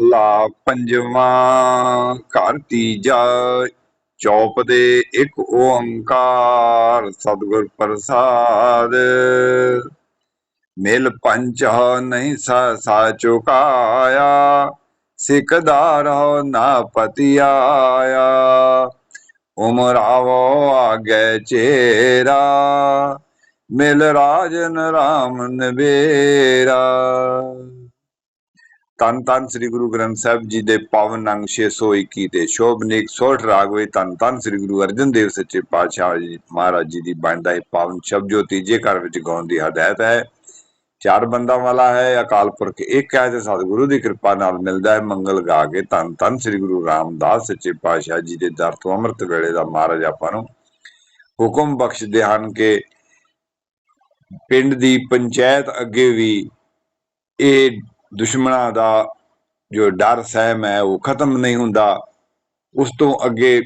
ਲਾ ਪੰਜਵਾਂ ਘਰ ਤੀਜਾ, ਚੌਪ ਦੇ ਇੱਕ ਓੰਕਾਰ, ਸਤਿਗੁਰ ਪ੍ਰਸਾਦ। ਮਿਲ ਪੰਚ ਨਹੀਂ ਸਾ ਸਾ ਚੁਕਾਇਆ ਸਿਕਦਾਰ ਹੋ ਨਾ ਪਤੀ ਆਇਆ ਉਮਰਾਵੋ ਆਗੇ ਚੇਰਾ, ਮਿਲ ਰਾਜਨ ਰਾਮ ਨਵੇਰਾ। ਤਨ ਤਨ ਸ੍ਰੀ ਗੁਰੂ ਗ੍ਰੰਥ ਸਾਹਿਬ ਜੀ ਦੇ ਪਾਵਨ ਅੰਗ 621 ਤੇ ਸ਼ੋਭਨੀਕ ਸੋਠ ਰਾਗ ਤਨ ਤਨ ਸ੍ਰੀ ਗੁਰੂ ਅਰਜਨ ਦੇਵ ਸੱਚੇ ਪਾਤਸ਼ਾਹ ਜੀ ਮਹਾਰਾਜ ਜੀ ਦੀ ਬਾਣੀ ਇਹ ਪਾਵਨ ਸ਼ਬਦ ਜੋ ਤੀਜੇ ਘਰ ਵਿੱਚ ਗਾਉਣ ਦੀ ਹਦਾਇਤ ਹੈ। ਚਾਰ ਬੰਦਾ ਵਾਲਾ ਹੈ, ਅਕਾਲ ਪੁਰਖ ਇੱਕ ਹੈ ਤੇ ਸਤਿਗੁਰੂ ਦੀ ਕਿਰਪਾ ਨਾਲ ਮਿਲਦਾ ਹੈ। ਮੰਗਲ ਗਾ ਕੇ ਤਨ ਤਨ ਸ੍ਰੀ ਗੁਰੂ ਰਾਮਦਾਸ ਸੱਚੇ ਪਾਤਸ਼ਾਹ ਜੀ ਦੇ ਦਰ ਤੋਂ ਅੰਮ੍ਰਿਤ ਵੇਲੇ ਦਾ ਮਹਾਰਾਜ ਆਪਾਂ ਨੂੰ ਹੁਕਮ ਬਖਸ਼ਦੇ ਹਨ ਕਿ ਪਿੰਡ ਦੀ ਪੰਚਾਇਤ ਅੱਗੇ ਵੀ ਇਹ ਦੁਸ਼ਮਣਾਂ ਦਾ ਜੋ ਡਰ, ਸਹਿਮ ਹੈ, ਉਹ ਖਤਮ ਨਹੀਂ ਹੁੰਦਾ। ਉਸ ਤੋਂ ਅੱਗੇ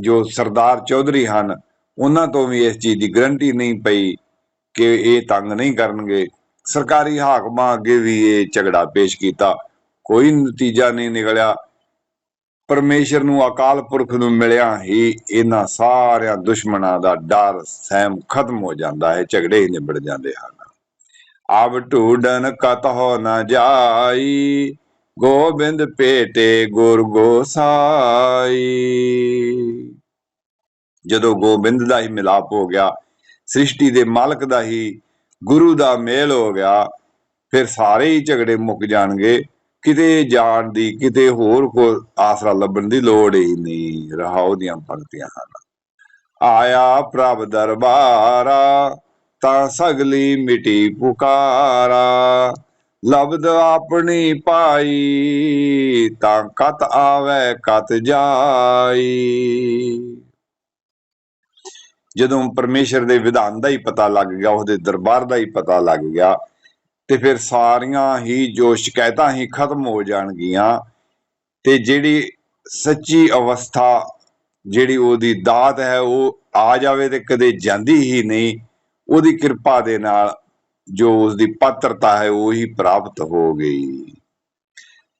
ਜੋ ਸਰਦਾਰ ਚੌਧਰੀ ਹਨ, ਉਹਨਾਂ ਤੋਂ ਵੀ ਇਸ ਚੀਜ਼ ਦੀ ਗਰੰਟੀ ਨਹੀਂ ਪਈ ਕਿ ਇਹ ਤੰਗ ਨਹੀਂ ਕਰਨਗੇ। ਸਰਕਾਰੀ ਹਾਕਮਾਂ ਅੱਗੇ ਵੀ ਇਹ ਝਗੜਾ ਪੇਸ਼ ਕੀਤਾ। ਕੋਈ ਨਤੀਜਾ ਨਹੀਂ ਨਿਕਲਿਆ। ਪਰਮੇਸ਼ਰ ਨੂੰ ਅਕਾਲ ਪੁਰਖ ਨੂੰ ਮਿਲਿਆ ਹੀ ਇਹਨਾਂ ਸਾਰਿਆਂ ਦੁਸ਼ਮਣਾਂ ਦਾ ਡਰ, ਸਹਿਮ ਖਤਮ ਹੋ ਜਾਂਦਾ ਹੈ। ਝਗੜੇ ਹੀ ਨਿਬੜ ਜਾਂਦੇ ਹਨ। ਆਬ ਢੂਡਨ ਕਤ ਨ ਜਾਈ, ਗੋਬਿੰਦ ਭੇਟੇ ਗੁਰ ਗੋਸਾਈ ਜਦੋਂ ਗੋਬਿੰਦ ਦਾ ਹੀ ਮਿਲਾਪ ਹੋ ਗਿਆ, ਸ੍ਰਿਸ਼ਟੀ ਦੇ ਮਾਲਕ ਦਾ ਹੀ ਗੁਰੂ ਦਾ ਮੇਲ ਹੋ ਗਿਆ, ਫਿਰ ਸਾਰੇ ਹੀ ਝਗੜੇ ਮੁੱਕ ਜਾਣਗੇ। ਕਿਤੇ ਜਾਣ ਦੀ, ਕਿਤੇ ਹੋਰ ਕੋ ਆਸਰਾ ਲੱਭਣ ਦੀ ਲੋੜ ਹੀ ਨਹੀਂ। ਰਹਾਉ ਦੀਆਂ ਪੰਕਤੀਆਂ ਹਨ। ਆਇਆ ਪ੍ਰਭ ਦਰਬਾਰਾ ਤਾਂ ਸਗਲੀ ਮਿਟੀ ਪੁਕਾਰਾ। ਲਬਦ ਆਪਣੀ ਪਾਈ ਤਾਂ ਕਤ ਆਵੇ, ਕਤ ਜਾਈ। ਜਦੋਂ ਪਰਮੇਸ਼ਰ ਦੇ ਵਿਧਾਨ ਦਾ ਹੀ ਪਤਾ ਲੱਗ ਗਿਆ, ਉਹਦੇ ਦਰਬਾਰ ਦਾ ਹੀ ਪਤਾ ਲੱਗ ਗਿਆ, ਤੇ ਫਿਰ ਸਾਰੀਆਂ ਹੀ ਜੋ ਸ਼ਿਕਾਇਤਾਂ ਹੀ ਖਤਮ ਹੋ ਜਾਣਗੀਆਂ, ਤੇ ਜਿਹੜੀ ਸੱਚੀ ਅਵਸਥਾ ਜਿਹੜੀ ਉਹਦੀ ਦਾਤ ਹੈ, ਉਹ ਆ ਜਾਵੇ ਤੇ ਕਦੇ ਜਾਂਦੀ ਹੀ ਨਹੀਂ। ਉਹਦੀ ਕਿਰਪਾ ਦੇ ਨਾਲ ਜੋ ਉਸ ਦੀ ਪਾਤਰਤਾ ਹੈ, ਉਹ ਪ੍ਰਾਪਤ ਹੋ ਗਈ।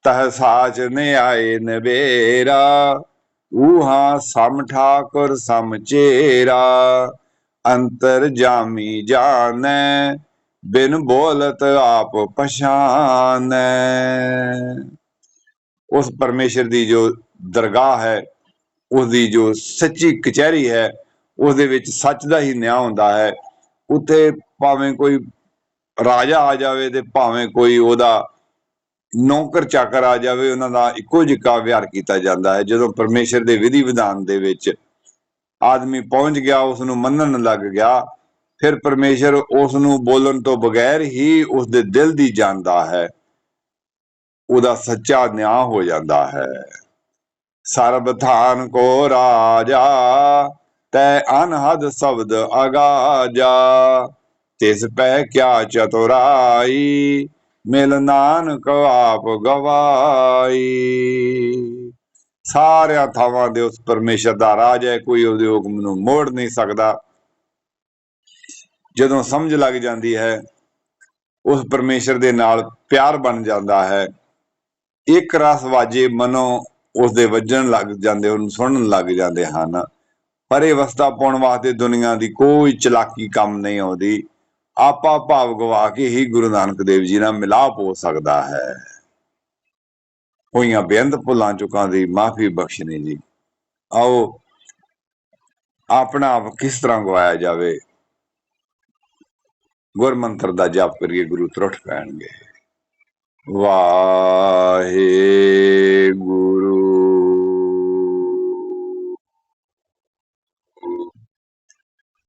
ਤਹ ਸਾਚ ਨੇ ਆਏ ਨਵੇਰਾ, ਊਹਾ ਸਮ ਠਾਕੁਰ, ਸਮ ਚੇਰਾ। ਅੰਤਰ ਜਾਮੀ ਜਾਣੈ, ਬਿਨ ਬੋਲਤ ਆਪ ਪਛਾਨੈ। ਉਸ ਪਰਮੇਸ਼ਰ ਦੀ ਜੋ ਦਰਗਾਹ ਹੈ ਉਸ ਦੀ ਜੋ ਸੱਚੀ ਕਚਹਿਰੀ ਹੈ ਉਸ ਦੇ ਵਿੱਚ ਸੱਚ ਦਾ ਹੀ ਨਿਆਂ ਹੁੰਦਾ ਹੈ। ਉੱਥੇ ਭਾਵੇਂ ਕੋਈ ਰਾਜਾ ਆ ਜਾਵੇ ਤੇ ਭਾਵੇਂ ਕੋਈ ਉਹਦਾ ਨੌਕਰ ਚਾਕਰ ਆ ਜਾਵੇ, ਉਹਨਾਂ ਦਾ ਇੱਕੋ ਜਿਹਾ ਵਿਹਾਰ ਕੀਤਾ ਜਾਂਦਾ ਹੈ। ਜਦੋਂ ਪਰਮੇਸ਼ਰ ਦੇ ਵਿਧੀ ਵਿਧਾਨ ਦੇ ਵਿੱਚ ਆਦਮੀ ਪਹੁੰਚ ਗਿਆ ਉਸ ਨੂੰ ਮੰਨਣ ਲੱਗ ਗਿਆ, ਫਿਰ ਪਰਮੇਸ਼ਰ ਉਸ ਨੂੰ ਬੋਲਣ ਤੋਂ ਬਗੈਰ ਹੀ ਉਸ ਦੇ ਦਿਲ ਦੀ ਜਾਣਦਾ ਹੈ। ਉਹਦਾ ਸੱਚਾ ਨਿਆਂ ਹੋ ਜਾਂਦਾ ਹੈ। ਸਰਬ ਥਾਨ ਕੋ ਰਾਜਾ ਤੈ ਅਨਹਦ ਸ਼ਬਦ ਅਗਾਜਾ, ਤਿਸ ਪੈ ਕਿਆ ਚਤੁਰਾਈ, ਮਿਲ ਨਾਨਕ ਆਪ ਗਵਾਈ। ਸਾਰਿਆਂ ਥਾਵਾਂ ਦੇ ਉਸ ਪਰਮੇਸ਼ਰ ਦਾ ਰਾਜ ਹੈ, ਕੋਈ ਉਹਦੇ ਹੁਕਮ ਨੂੰ ਮੋੜ ਨਹੀਂ ਸਕਦਾ। ਜਦੋਂ ਸਮਝ ਲੱਗ ਜਾਂਦੀ ਹੈ, ਉਸ ਪਰਮੇਸ਼ਰ ਦੇ ਨਾਲ ਪਿਆਰ ਬਣ ਜਾਂਦਾ ਹੈ। ਇੱਕ ਰਸ ਵਾਜੇ ਮਨੋਂ ਉਸ ਦੇ ਵੱਜਣ ਲੱਗ ਜਾਂਦੇ, ਉਹਨੂੰ ਸੁਣਨ ਲੱਗ ਜਾਂਦੇ ਹਨ। ਪਰ ਇਹ ਪਾਉਣ ਵਾਸਤੇ ਦੁਨੀਆ ਦੀ ਕੋਈ ਚਲਾਕੀ ਕੰਮ ਨਹੀਂ ਆਉਂਦੀ। ਆਪਾ ਭਾਵ ਗਵਾ ਕੇ ਹੀ ਗੁਰੂ ਨਾਨਕ ਦੇਵ ਜੀ ਨਾਲ ਮਿਲਾਪ ਹੋ ਸਕਦਾ ਹੈ। ਹੋਈਆਂ ਬੇਅੰਤ ਭੁੱਲਾਂ ਚੁੱਕਾਂ ਦੀ ਮਾਫੀ ਬਖਸ਼ਣੀ ਜੀ। ਆਓ, ਆਪਣਾ ਆਪ ਕਿਸ ਤਰ੍ਹਾਂ ਗਵਾਇਆ ਜਾਵੇ? ਗੁਰ ਮੰਤਰ ਦਾ ਜਪ ਕਰੀਏ, ਗੁਰੂ ਤਰੁੱਠ ਪੈਣਗੇ ਵਾਹਿਗੁਰੂ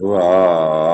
哇